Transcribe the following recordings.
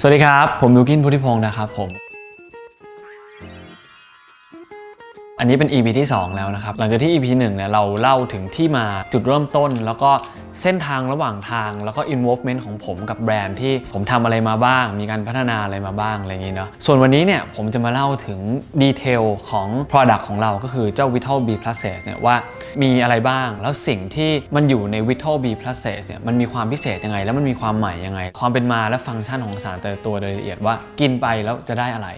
สวัสดีครับ ผมลูกินพุทธิพงศ์นะครับผม อันนี้เป็น EP ที่ 2 แล้วนะครับ หลังจากที่ EP 1เนี่ยเราเล่าถึงที่มาจุดเริ่มต้น แล้วก็เส้นทางระหว่างทาง แล้วก็ involvement ของผมกับแบรนด์ที่ผมทำอะไรมาบ้าง มีการพัฒนาอะไรมาบ้างอะไรอย่างนี้เนาะส่วนวันนี้เนี่ยผมจะมาเล่าถึงดีเทลของ Product ของเราก็คือเจ้า Vital B Plus เนี่ยว่ามีอะไรบ้าง แล้วสิ่งที่มันอยู่ใน Vital B Plus เนี่ยมันมีความพิเศษยังไง แล้วมันมีความใหม่ยังไง ความเป็นมาและฟังก์ชันของสารแต่ละตัวโดยละเอียดว่ากินไปแล้วจะได้อะไร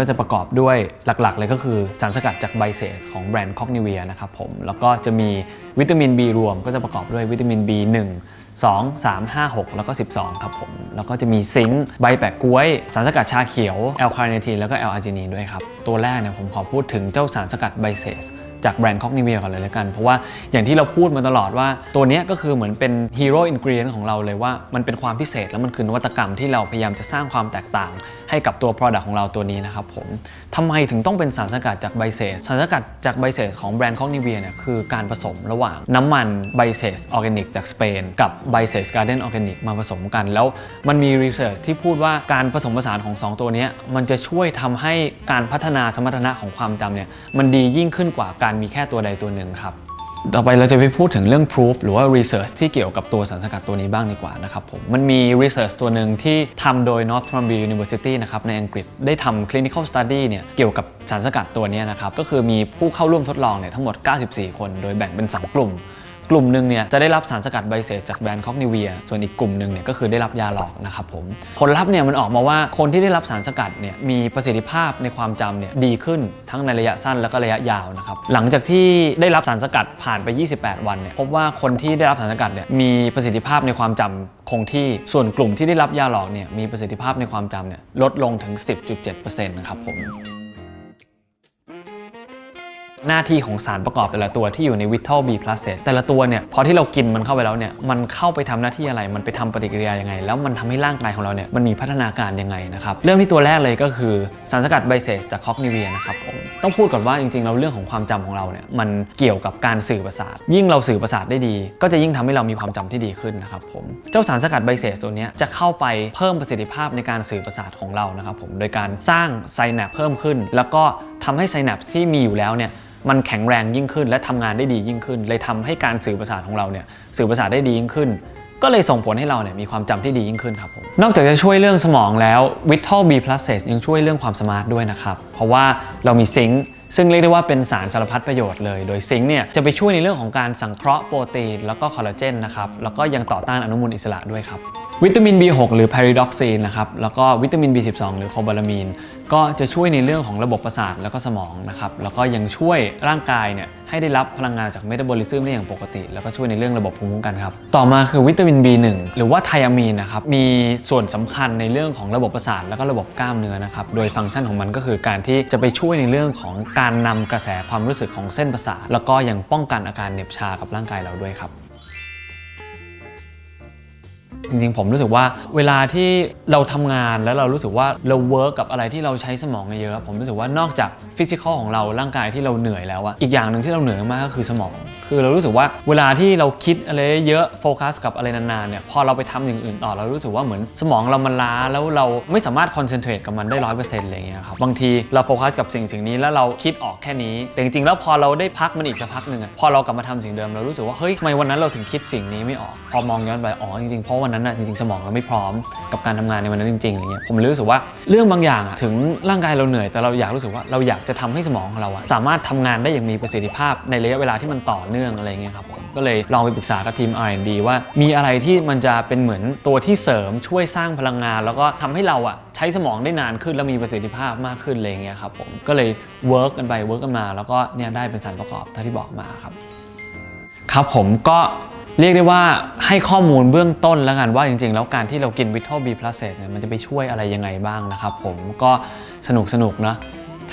ก็จะประกอบด้วยหลักๆ เลยก็คือสารสกัดจากไบเซสของแบรนด์คอกนิเวียนะครับผม แล้วก็จะมีวิตามิน B รวมก็จะประกอบด้วยวิตามิน B1 2 3 5 6 แล้วก็ 12 ครับผม แล้วก็จะมีซิงค์ใบแปะกล้วย สารสกัดชาเขียวแอลคาเนทีนแล้วก็แอลอาร์จินีนด้วยครับ ตัวแรกเนี่ยผมขอพูดถึงเจ้าสารสกัดไบเซส จากแบรนด์คอกนิเวียก่อนเลยแล้วกัน เพราะว่าอย่างที่เราพูดมาตลอดว่าตัวนี้ก็คือเหมือนเป็นฮีโร่อินกรีเอนของเราเลยว่ามันเป็นความพิเศษแล้วมันคือนวัตกรรมที่เราพยายามจะสร้างความแตกต่าง ให้กับตัว Product ของเราตัวนี้นะครับผมทำไมถึงต้องเป็นสารสกัดจากไบเซสสารสกัดจากไบเซสของแบรนด์คอกนิเวียเนี่ยคือการผสมระหว่างน้ำมันไบเซสออร์แกนิกจากสเปนกับไบเซสการ์เดนออร์แกนิกมาผสมกัน แล้วมันมีรีเสิร์ชที่พูดว่าการผสมผสานของสองตัวนี้มันจะช่วยทำให้การพัฒนาสมรรถนะของความจำเนี่ยมันดียิ่งขึ้นกว่าการมีแค่ตัวใดตัวหนึ่งครับ ต่อไปเราจะไปพูดถึงเรื่อง proof หรือว่า research ที่เกี่ยวกับตัวสารสกัดตัวนี้บ้างดีกว่านะครับผม มันมี research ตัวหนึ่งที่ทำโดย Northumbria University นะครับในอังกฤษได้ทำ clinical study เนี่ยเกี่ยวกับสารสกัดตัวนี้นะครับ ก็คือมีผู้เข้าร่วมทดลองเนี่ยทั้งหมด 94 คน โดยแบ่งเป็น 2 กลุ่ม กลุ่มหนึ่งเนี่ยจะได้รับสารสกัดไบเซสจากแบรนด์คอกนิเวียส่วนอีกกลุ่มหนึ่งเนี่ยก็คือได้รับยาหลอกนะครับผมผลลัพธ์เนี่ยมันออกมาว่าคนที่ได้รับสารสกัดเนี่ยมีประสิทธิภาพในความจำเนี่ยดีขึ้นทั้งในระยะสั้นแล้วก็ระยะยาวนะครับหลังจากที่ได้รับสารสกัดผ่านไป 28 วันเนี่ยพบว่าคนที่ได้รับสารสกัดเนี่ยมีประสิทธิภาพในความจำคงที่ส่วนกลุ่มที่ได้รับยาหลอกเนี่ยมีประสิทธิภาพในความจำเนี่ยลดลงถึง 10.7%นะครับผม หน้าที่ของสารประกอบแต่ละตัวที่อยู่ใน Vital B Plus แต่ละตัวเนี่ยพอที่เรากินมันเข้าไปแล้วเนี่ยมันเข้าไปทำหน้าที่อะไร มันไปทำปฏิกิริยายังไง แล้วมันทำให้ร่างกายของเราเนี่ยมันมีพัฒนาการยังไงนะครับเรื่องที่ตัวแรกเลยก็คือสารสกัดไบเซสจากคอกนิเวียนะครับผมต้องพูดก่อนว่าจริงๆเราเรื่องของความจำของเราเนี่ยมันเกี่ยวกับการสื่อประสาท ยิ่งเราสื่อประสาทได้ดี ก็จะยิ่งทำให้เรามีความจำที่ดีขึ้นนะครับผมเจ้าสารสกัดไบเซสตัวนี้จะเข้าไปเพิ่มประสิทธิภาพในการสื่อประสาทของเรานะครับผมโดยการสร้างไซแนปเพิ่มขึ้น แล้วก็ทำให้ไซแนปที่มีอยู่แล้วเนี่ย มันแข็งแรงยิ่งขึ้น และทำงานได้ดียิ่งขึ้น เลยทำให้การสื่อประสาทของเราเนี่ยสื่อประสาทได้ดียิ่งขึ้น ก็เลยส่งผลให้เราเนี่ยมีความจำที่ดียิ่งขึ้นครับผมนอกจากจะช่วยเรื่องสมองแล้ว Vital B Plus ยังช่วยเรื่องความสมาร์ทด้วยนะครับ ราะว่าเรามีซิงค์ซึ่งเรียกได้ว่าเป็นสารสารพัดประโยชน์เลย โดยซิงค์เนี่ยจะไปช่วยในเรื่องของการสังเคราะห์โปรตีน แล้วก็คอลลาเจนนะครับ แล้วก็ยังต่อต้านอนุมูลอิสระด้วยครับ วิตามิน B6 หรือ pyridoxine นะครับ แล้วก็วิตามิน B12 หรือโคบาลามีน ก็จะช่วยในเรื่องของระบบประสาทแล้วก็สมองนะครับ แล้วก็ยังช่วยร่างกายเนี่ยให้ได้รับพลังงานจากเมตาบอลิซึมได้อย่างปกติ แล้วก็ช่วยในเรื่องระบบภูมิคุ้มกันครับ ต่อมาคือวิตามิน B1 หรือว่าไทอามีนนะครับ มีส่วนสำคัญในเรื่องของระบบประสาทแล้วก็ระบบกล้ามเนื้อนะครับ โดยฟังก์ชันของมันก็คือการทจะไปช่วยในเรื่องของการนำกระแสความรู้สึกของเส้นประสาทแล้วก็ยังป้องกันอาการเหน็บชากับร่างกายเราด้วยครับจริงๆ ผมรู้สึกว่าเวลาที่เราทำงานแล้วเรารู้สึกว่าเราเวิร์กกับอะไรที่เราใช้สมองเยอะ ผมรู้สึกว่านอกจากฟิสิกอลของเราร่างกายที่เราเหนื่อยแล้วอะอีกอย่างหนึ่งที่เราเหนื่อยมากก็คือสมอง คือเรารู้สึกว่าเวลาที่เราคิดอะไรเยอะโฟกัสกับอะไรนานๆเนี่ยพอเราไปทำอย่างอื่นต่อเรารู้สึกว่าเหมือนสมองเรามันล้าแล้วเราไม่สามารถคอนเซนเทรตกับมันได้ร้อยเปอร์เซ็นต์อะไรเงี้ยครับบางทีเราโฟกัสกับสิ่งสิ่งนี้แล้วเราคิดออกแค่นี้ แต่จริงๆแล้วพอเราได้พักมันอีกสักพักหนึ่งพอเรากลับมาทำสิ่งเดิมเรารู้สึกว่าเฮ้ยทำไมวันนั้นเราถึงคิดสิ่งนี้ไม่ออก พอมองย้อนไปอ๋อจริงๆเพราะวันนั้นอะจริงๆสมองเราไม่พร้อมกับการทำงานในวันนั้นจริงๆอะไรเงี้ยผมรู้สึกว่าเรื่องบางอย่างอะถึงร่างกายเราเหนื่อยแต่เราอยากรู้สึกว่าเราอยากจะทำให้สมองของเราอะสามารถทำงานได้อย่างมีประสิทธิภาพในระยะเวลาที่มันต่อเนื่องอะไรเงี้ยครับผมก็เลยลองไปปรึกษากับทีม R&D ว่า มีอะไรที่มันจะเป็นเหมือนตัวที่เสริมช่วยสร้างพลังงาน แล้วก็ทำให้เราอะใช้สมองได้นานขึ้นและมีประสิทธิภาพมากขึ้นอะไรเงี้ยครับผมก็เลยเวิร์กกันไปเวิร์กกันมา แล้วก็เนี่ยได้เป็นสารประกอบเท่าที่บอกมาครับครับผมก็เรียกได้ว่าให้ข้อมูลเบื้องต้นแล้วกันว่าจริงๆ แล้วการที่เรากิน Vital B Plus เนี่ยมันจะไปช่วยอะไรยังไงบ้างนะครับผมก็สนุกสนุกนะ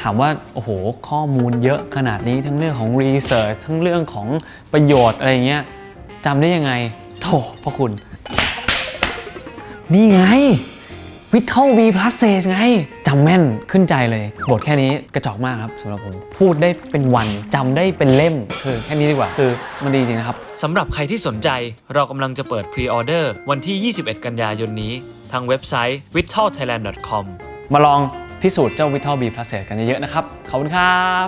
ถามว่าโอ้โหข้อมูลเยอะขนาดนี้ทั้งเรื่องของ Research ทั้งเรื่องของประโยชน์อะไรเงี้ยจำได้ยังไงโถพ่อคุณ นี่ไงวิทเทิล B plus เซไงจำแม่นขึ้นใจเลย บทแค่นี้กระจอกมากครับสำหรับผม พูดได้เป็นวันจำได้เป็นเล่ม คือแค่นี้ดีกว่า คือมันดีจริงนะครับสำหรับใครที่สนใจเรากำลังจะเปิดพรีออเดอร์วันที่ 21 กันยายนนี้ ทางเว็บไซต์ vitalthailand.com มาลอง พิสูจน์เจ้าวิทอลบีพลัสเซกันเยอะๆนะครับ ขอบคุณครับ